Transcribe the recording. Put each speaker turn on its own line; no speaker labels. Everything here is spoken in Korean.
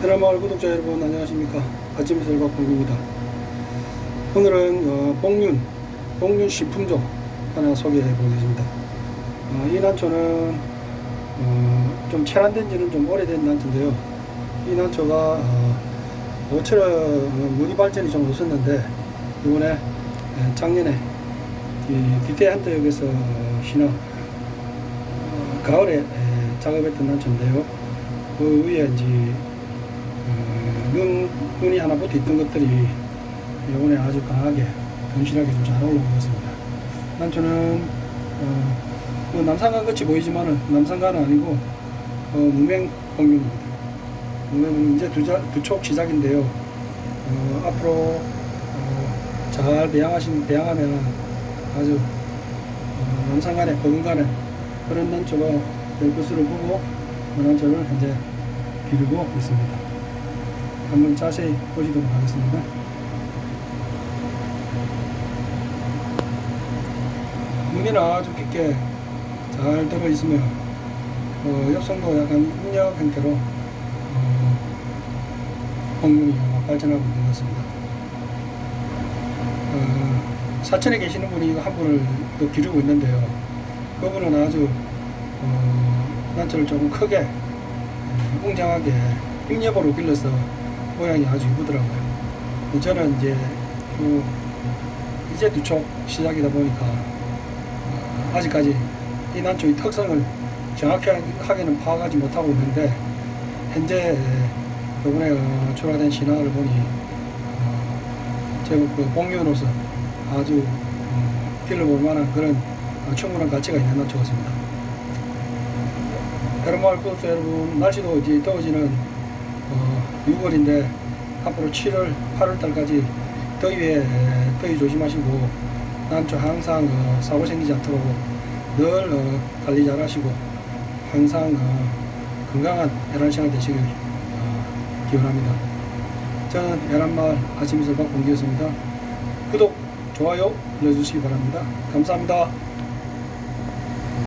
베라마을 구독자 여러분 안녕하십니까? 아침 셀 박봉입니다. 오늘은 어, 복륜 복륜 식품종 하나 소개해 보겠습니다. 어, 이 난초는 어, 좀 체란된 지는 좀 오래된 난초인데요. 이 난초가 어, 모처럼 어, 무늬 발전이 좀 없었는데 이번에 에, 작년에 이 뒷대한대역에서 어, 신어 어, 가을에 에, 작업했던 난초인데요. 그 위에 이제 어, 눈, 눈이 하나 붙어 있던 것들이 이번에 아주 강하게 건실하게 좀 잘 올라오고 있습니다. 난초는 어, 뭐 남산간 같이 보이지만은 남산간은 아니고 어, 무맹 공룡입니다. 무맹 이제 두촉 시작인데요. 어, 앞으로 어, 잘 배양하신 배양하면 아주 어, 남산간에 버금가는 그런 난초가 될 것으로 보고 그 난초를 현재 기르고 있습니다. 한번 자세히 보시도록 하겠습니다. 무늬는 아주 깊게 잘 들어 있으며 어, 엽성도 약간 입력 형태로 어, 홍문이 발전하고 있는 것 같습니다. 어, 사천에 계시는 분이 한 분을 또 기르고 있는데요. 그분은 아주 어, 난초를 조금 크게 어, 웅장하게 잉여보로 길러서 모양이 아주 이쁘더라고요. 저는 이제 그 이제 두촉 시작이다 보니까 어, 아직까지 이 난초의 특성을 정확하게는 파악하지 못하고 있는데 현재 이번에 어, 출하된 신화를 보니 어, 제법 그 공유로서 아주 어, 길러볼 만한 그런 어, 충분한 가치가 있는 난초 같습니다. 여러마을 구독자 여러분 날씨도 이제 더워지는 어, 6월인데 앞으로 7월, 8월 달까지 더위에 더위 조심하시고 난초 항상 어, 사고 생기지 않도록 늘 어, 관리 잘 하시고 항상 어, 건강한 11시간 되시길 어, 기원합니다. 저는 야란마을 아침이슬 박봉기였습니다. 구독, 좋아요 눌러주시기 바랍니다. 감사합니다.